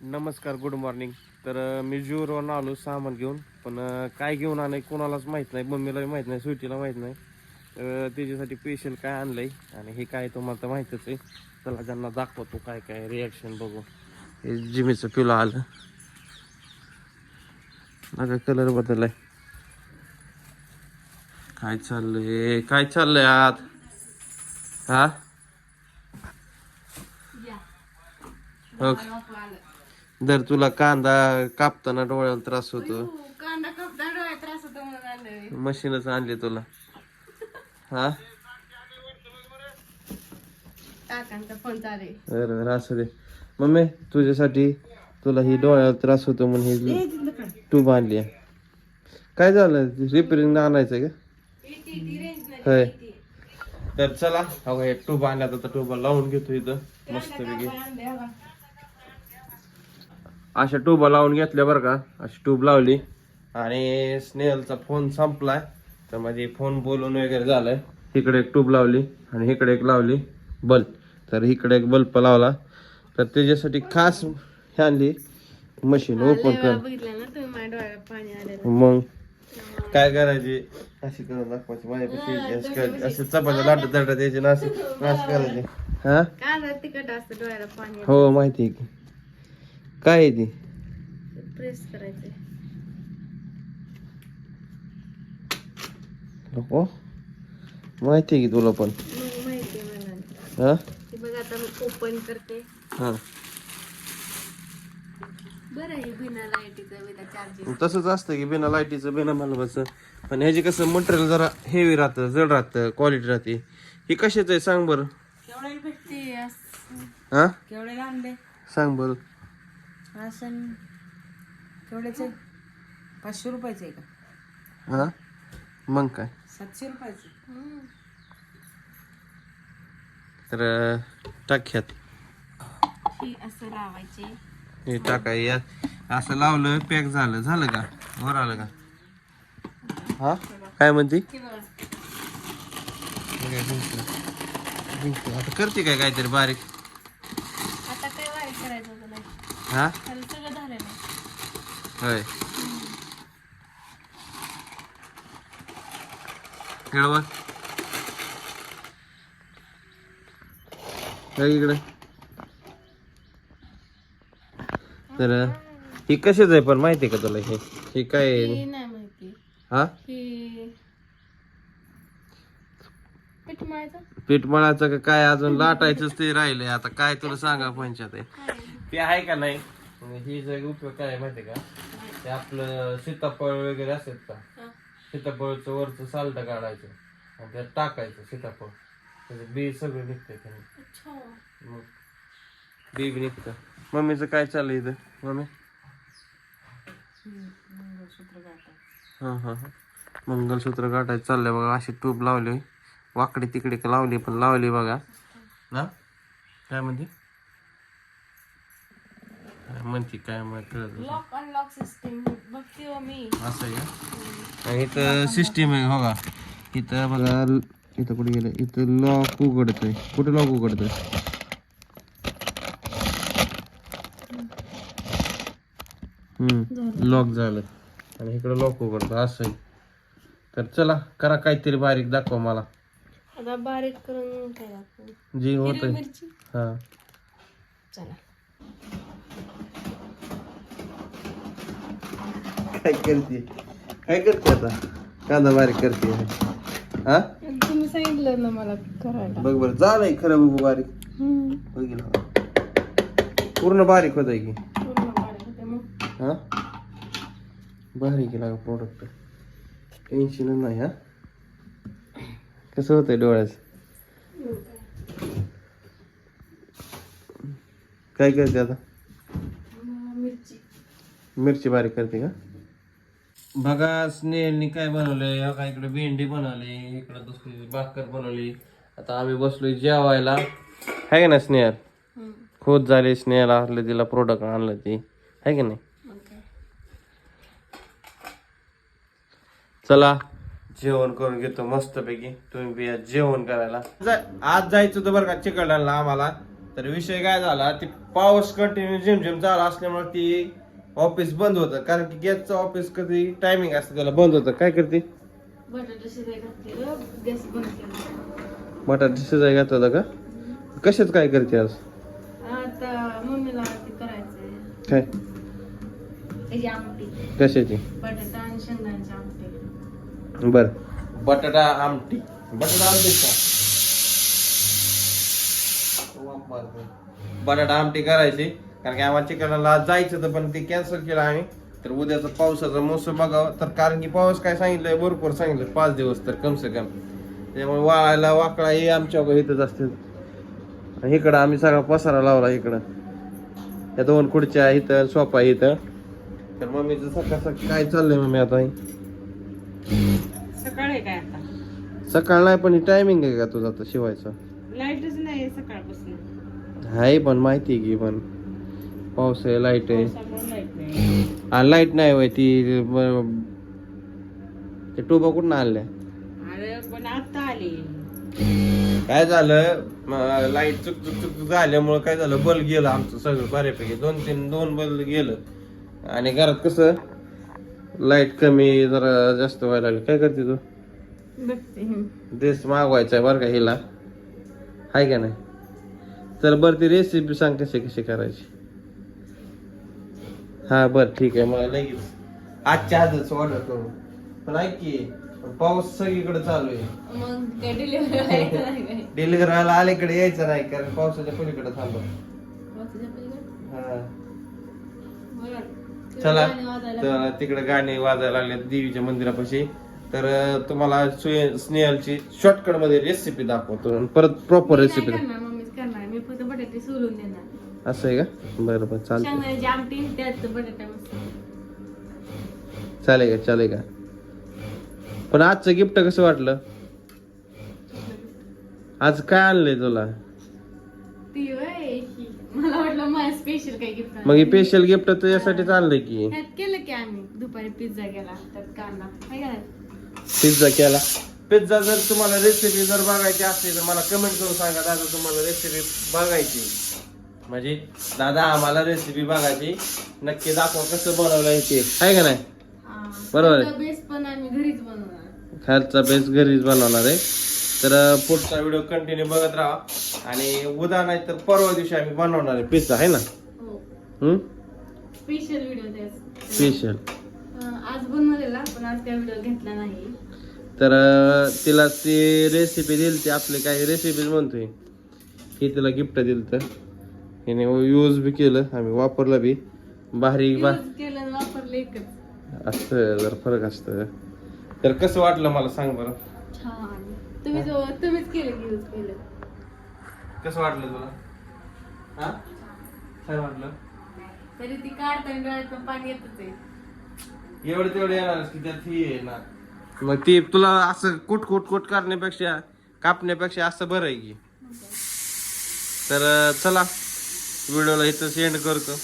नमस्कार good morning तर मी जुवरवरून आलो सामान घेऊन. पण काय घेऊन आणलंय कोणालाच माहीत नाही मम्मीलाही माहीत नाही सुटीला माहीत नाही. त्याच्यासाठी स्पेशल काय आणलंय आणि हे काय तुम्हाला तर माहितच आहे. चला ज्यांना दाखवतो काय काय रिॲक्शन बघू. हे जिमीचं पिलं आलं. नका कलर बदललाय. काय चाललंय? काय चाललंय आत हा? हो जर तुला कांदा कापताना डोळ्याला त्रास होतो कांदा कापता डोळ्यात त्रास होतो म्हणून. मशीनच आणली तुला हा काकांचा फोन चालू आहे. बरं बरं असं दे मम्मी तुझ्यासाठी तुला ही डोळ्याला त्रास होतो म्हणून ही ट्यूब आणली. काय झालं रिपेरिंग आणायचं का होय. तर चला अगं हे ट्यूब आणल्या तर ट्यूब लावून घेतो इथं आणले बघा. अशा ट्यूबा लावून घेतल्या बरं का. अशी ट्यूब लावली. आणि स्नेहलचा फोन संपलाय. तर माझी फोन बोलून वगैरे झालाय. इकडे एक ट्यूब लावली आणि इकडे एक लावली. बल्ब. तर इकडे एक बल्ब लावला. तर त्याच्यासाठी खास हे आणली मशीन ओपन कर. बघितलं ना तुम्ही माझ्या डोळ्यात पाणी आलेलं. मग? काय करायची? अशी करून दाखवायची. माझ्यापेक्षा अशी चपात्या लाटत लाटत द्यायची ना अशी करायची. हा? कांदा तिखट असतं डोळ्याला पाणी हो माहिती आहे की. काय आहे ती? प्रेस करायचं नको. माहिती आहे की तुला पण. मग माहिती आहे मला. हा? ते बघ आता मी ओपन करते. हा. बरं आहे बिना लाईटीचं बिना चार्जिंग तसंच असतं की बिना लाईटीचं बिना बल्बाचं पण ह्याची कसं मटेरियल जरा हेवी राहतं जड राहतं क्वालिटी राहते. ही कशाचं आहे? सांग बरं. केवढ्याला भेटते हा? केवढ्याला आणले सांग बरं. असं केवढ्याचं? आहे पाचशे रुपयाचं आहे का? हा? मग काय? सातशे रुपयाचं. तर अं, टाक्यात ही असं लावायचे. हे टाकाय या असं लावलं पॅक झालं. झालं का? वर आलं का? हा? काय म्हणते? हे बघा आता करते काय काहीतरी बारीक? आता काय वाईट करायचं हा खाली सगळं झालेलं आहे. होय. खेळवा इकडे. तर ही कशाच आहे पण माहिती आहे का तुला हे? हे काय आहे? ही नाही माहिती. पीठ मळायचं पीठ मळाचं का काय अजून लाटायचंच ते राहिलंय. आता काय तुला सांगा पंचायत आहे. ते आहे का नाही? ही जग उपयोग काय आहे माहिती आहे का? ते आपलं सीताफळ वगैरे असतात का? हा. सीताफळचं वरचं साल्ट काढायचं. आणि त्यात टाकायचं सीताफळ. त्याचं बी सगळं त्याने अच्छा. मग बी बी निघतं. मम्मीचं काय चाललंय इथं? मम्मी? मंगळसूत्र गाठा हां हां हां. मंगलसूत्र गाठायचं चाललंय बघा. अशी ट्यूब लावली. वाकडे तिकडे का लावली पण लावली बघा. ना? काय म्हणते? काय म्हणते काय मग कळत नाही. लॉक अनलॉक सिस्टीम बघते हो मी. असं आहे का? आणि इथं सिस्टीम आहे बघा. इथं बघा इथं कुठे गेलं? इथं लॉक उघडतंय. कुठे लॉक उघडतंय? हम्म लॉक झालं. आणि इकडं लॉक उघडतं असं आहे. तर चला करा काहीतरी बारीक दाखवा मला. आता बारीक करून काय दाखवू? जे हिरवी मिरची? हा. चला. काय करते? काय करते आता? कांदा बारीक करते. हा? तुम्ही सांगितलं ना मला करायला. बघ बरं झालंय खरं बघू बारीक. हम्म. बघितलं पूर्ण बारीक होत आहे की. पूर्ण बारीक होते मग. हा? भारी केला का प्रोडक्ट टेन्शन नाही हा? कसं होतंय डोळ्याच? काय करते आता? मिरची. मिरची बारीक करते का? बघा स्नेहलनी काय बनवलंय? हा काय इकडे भेंडी बनवली इकडे दुसरी भाकर बनवली. आता आम्ही बसलोय जेवायला. आहे का ना स्नेहल. खोत झाली स्नेहल असलं तिला प्रोडक्ट आणलं ती. आहे की नाही? चला जेवण करून घेतो मस्तपैकी. तुम्ही बी या जेवण करायला. आज जायचं होतं बरं का चिकलठाणला आम्हाला. तर विषय काय झाला ती पाऊस कंटिन्यू झिमझिम झाला असल्यामुळे ती ऑफिस बंद होतं कारण की गॅसचं ऑफिस कधी टायमिंग असतं त्याला बंद होतं. काय करते? बटाटा शिजाय घातलेलं गॅस बंद केला. बटाटा शिजाय घातला होता का? कशात काय करते आज? आता मम्मीला ते करायचंय. काय? त्याची आमटी. कशाची? बटाटा आणि शेंगदाण्याची आमटी. बर. बटाटा आमटी. बटाटा आमटी का? बटाटा आमटी करायची. कारण की आम्हाला चिकनाला जायचं होतं पण ते कॅन्सल केलं आम्ही तर उद्याचा पावसाचा मोसम बघावा. तर कारण की पाऊस काय सांगितलंय? भरपूर सांगितलं पाच दिवस तर कम से कम. त्यामुळे वाळायला वाकडा हे आमच्या इथंच असते. इकडं आम्ही सगळा पसारा लावला इकडं. या दोन खुर्च्या इथं सोफा इथं. तर मम्मीचं सकाळ सकाळ काय चाललंय मम्मी आता? हे? सकाळ काय आता? सकाळ नाही पण टायमिंग आहे का तुझा आता शिवायचा? लाईटच नाही सकाळपासून. आहे पण माहिती आहे की पण. पाऊस आहे. लाइट आहे लाइट नाही होय ती ब- ते टोबा कुठून आणल्या? अरे पण आता आली. काय झालं? लाइट चुक चुक चुक चुक झाल्यामुळं काय झालं? बल्ब गेलं आमचं सगळं बऱ्यापैकी. दोन तीन दोन बल्ब गेलं. आणि घरात कसं? लाइट कमी जरा जास्त व्हायला लागली. काय करते तू? ड्रेस मागवायचा आहे बरं का हिला? हाय का नाही? तर बरं ती रेसिपी सांग कशी कशी करायची. हा बरं ठीक आहे. मला लगेच. आजच्या आजच ऑर्डर करू. पण ऐक की पाऊस सगळीकडे चालू आहे. मग काय डिलिव्हरी व्हायचं नाही काय? डिलिव्हरीला अलीकडे यायचं नाही कारण पावसाच्या पलीकडे पावसाच्या पलीकडे? हा. बरं. चला. गाणी वाजायला तर तिकडे गाणी वाजायला लागले देवीच्या मंदिरापाशी. तर अं, तुम्हाला सुये- स्नेहलची शॉर्टकटमध्ये रेसिपी दाखवतो. आणि परत प्रॉपर रेसिपी करणार मी फक्त बटाटे सोलून देणार असं आहे का? बरं बरं चालतंय. शेंगदाण्याची आमटी त्यात बटाटा मसाला चालेल का? चालेल का? पण आजचं गिफ्ट कसं वाटलं? आज काय आणलंय तुला? ती होय ही. मला वाटलं माझ्या स्पेशल काही गिफ्ट मग हे स्पेशल गिफ्ट तुझ्यासाठीच आणलंय की. त्यात केलं की आम्ही. दुपारी पिझ्झा केला त्यात कांदा. काय काय पिझ्झा केला. पिझ्झा जर तुम्हाला रेसिपी जर बघायची असली तर मला कमेंट करून सांगा दादा तुम्हाला रेसिपी बघायची. म्हणजे दादा आम्हाला रेसिपी बघायची. नक्की दाखवा कसं बनवलं ते. आहे का नाही? बरोबर आहे. बेस पण आम्ही घरीच बनवणार. खालचा बेस घरीच बनवणार आहे. तर पुढचा व्हिडिओ कंटिन्यू बघत राहा. आणि उद्या नाही तर परवा दिवशी आम्ही बनवणार आहे पिझ्झा आहे ना? हो. स्पेशल व्हिडिओ त्याच. स्पेशल अं, आज बनवलेला पण आज त्या व्हिडिओ घेतला नाही. तर अं, तिला ती रेसिपी दिली ती आपली काही रेसिपीज म्हणतोय. ही तिला गिफ्ट दिलं तर हिने यूज बी केलं आम्ही वापरलं बी. भारी बा. केलं वापरलं एकच. जर फरक असतं. तर कसं वाटलं मला सांग बरं? छान. तुम्ही जो तुम्हीच केलं की यूज केलं. कसं वाटलं तुला? हा? काय वाटलं? तरी ती काढताना डोळ्यात पण पाणी येतच आहे. एवढे तेवढे येणारच की त्यात ही आहे ना मग ती तुला असं कुट कुट कुट करण्यापेक्षा कापण्यापेक्षा असं बरं आहे की. तर अं, चला. व्हिडिओला इथं सेंड करतो